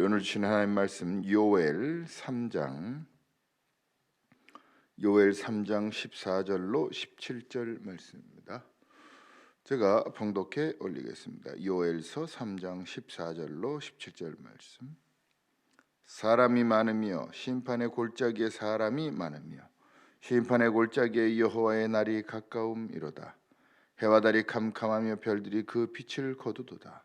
우리 오늘 주신 하나님 말씀 요엘 3장 요엘 3장 14절로 17절 말씀입니다. 제가 봉독해 올리겠습니다. 요엘서 3장 14절로 17절 말씀. 사람이 많으며 심판의 골짜기에 사람이 많으며 심판의 골짜기에 여호와의 날이 가까움이로다. 해와 달이 캄캄하며 별들이 그 빛을 거두도다.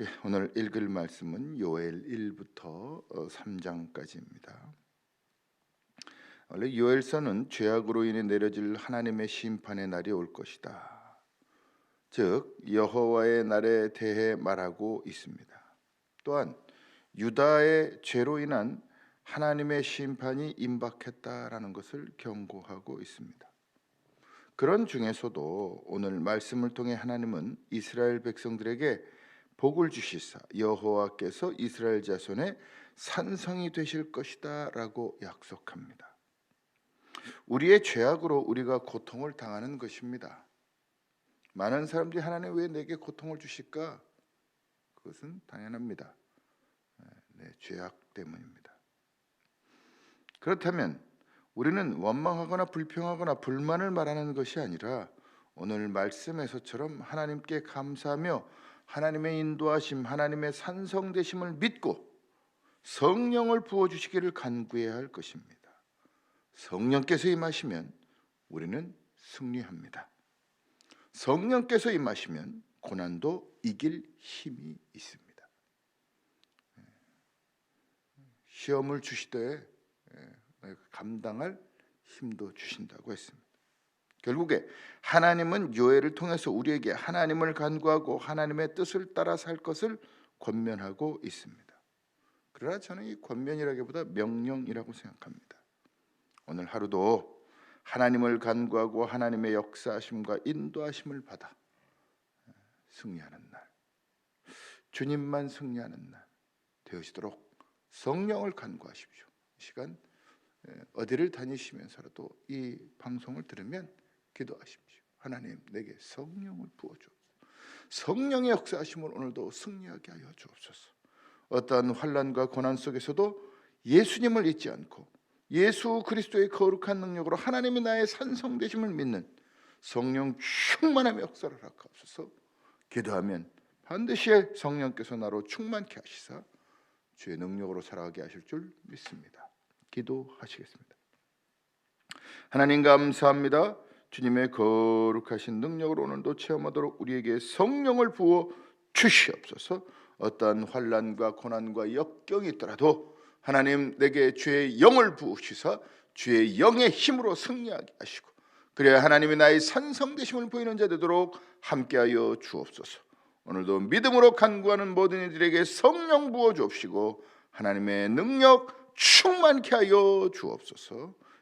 예, 오늘 읽을 말씀은 요엘 1부터 3장까지입니다. 원래 요엘서는 죄악으로 인해 내려질 하나님의 심판의 날이 올 것이다. 즉 여호와의 날에 대해 말하고 있습니다. 또한 유다의 죄로 인한 하나님의 심판이 임박했다라는 것을 경고하고 있습니다. 그런 중에서도 오늘 말씀을 통해 하나님은 이스라엘 백성들에게 복을 주시사 여호와께서 이스라엘 자손의 산성이 되실 것이다라고 약속합니다. 우리의 죄악으로 우리가 고통을 당하는 것입니다. 많은 사람들이 하나님 왜 내게 고통을 주실까? 그것은 당연합니다. 내 죄악 때문입니다. 그렇다면 우리는 원망하거나 불평하거나 불만을 말하는 것이 아니라 오늘 말씀에서처럼 하나님께 감사하며 하나님의 인도하심, 하나님의 산성되심을 믿고 성령을 부어 주시기를 간구해야 할 것입니다. 성령께서 임하시면 우리는 승리합니다. 성령께서 임하시면 고난도 이길 힘이 있습니다. 시험을 주시되 감당할 힘도 주신다고 했습니다. 결국에 하나님은 요엘을 통해서 우리에게 하나님을 간구하고 하나님의 뜻을 따라 살 것을 권면하고 있습니다. 그러나 저는 이 권면이라기보다 명령이라고 생각합니다. 오늘 하루도 하나님을 간구하고 하나님의 역사하심과 인도하심을 받아 승리하는 날, 주님만 승리하는 날 되어지도록 성령을 간구하십시오. 시간 어디를 다니시면서라도 이 방송을 들으면 기도하십시오. 하나님 내게 성령을 부어줘. 성령의 역사하심을 오늘도 승리하게 하여 주옵소서. 어떠한 환란과 고난 속에서도 예수님을 잊지 않고 예수 그리스도의 거룩한 능력으로 하나님이 나의 산성 되심을 믿는 성령 충만함의 역사를 하옵소서. 기도하면 반드시 성령께서 나로 충만케 하시사 주의 능력으로 살아가게 하실 줄 믿습니다. 기도하시겠습니다. 하나님 감사합니다. 주님의 거룩하신 능력을 오늘도 체험하도록 우리에게 성령을 부어 주시옵소서. 어떠한 환란과 고난과 역경이 있더라도 하나님 내게 주의 영을 부으시사 주의 영의 힘으로 승리하게 하시고 그래야 하나님이 나의 산성되심을 보이는 자 되도록 함께하여 주옵소서. 오늘도 믿음으로 간구하는 모든 이들에게 성령 부어 주옵시고 하나님의 능력 충만케 하여 주옵소서.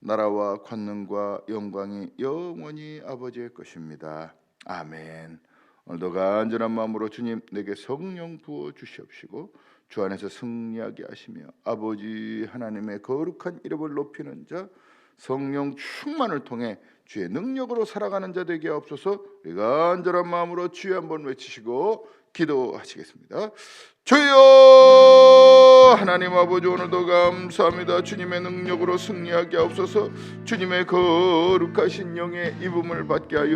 나라와 권능과 영광이 영원히 아버지의 것입니다. 아멘. 오늘도 간절한 마음으로 주님 내게 성령 부어 주시옵시고 주 안에서 승리하게 하시며 아버지 하나님의 거룩한 이름을 높이는 자 성령 충만을 통해 주의 능력으로 살아가는 자 되게 없어서 우리가 간절한 마음으로 주여 한번 외치시고 기도하시겠습니다. 주여 하나님 아버지 오늘도 감사합니다. 주님의 능력으로 승리하게 하옵소서. 주님의 거룩하신 영의 입음을 받게 하여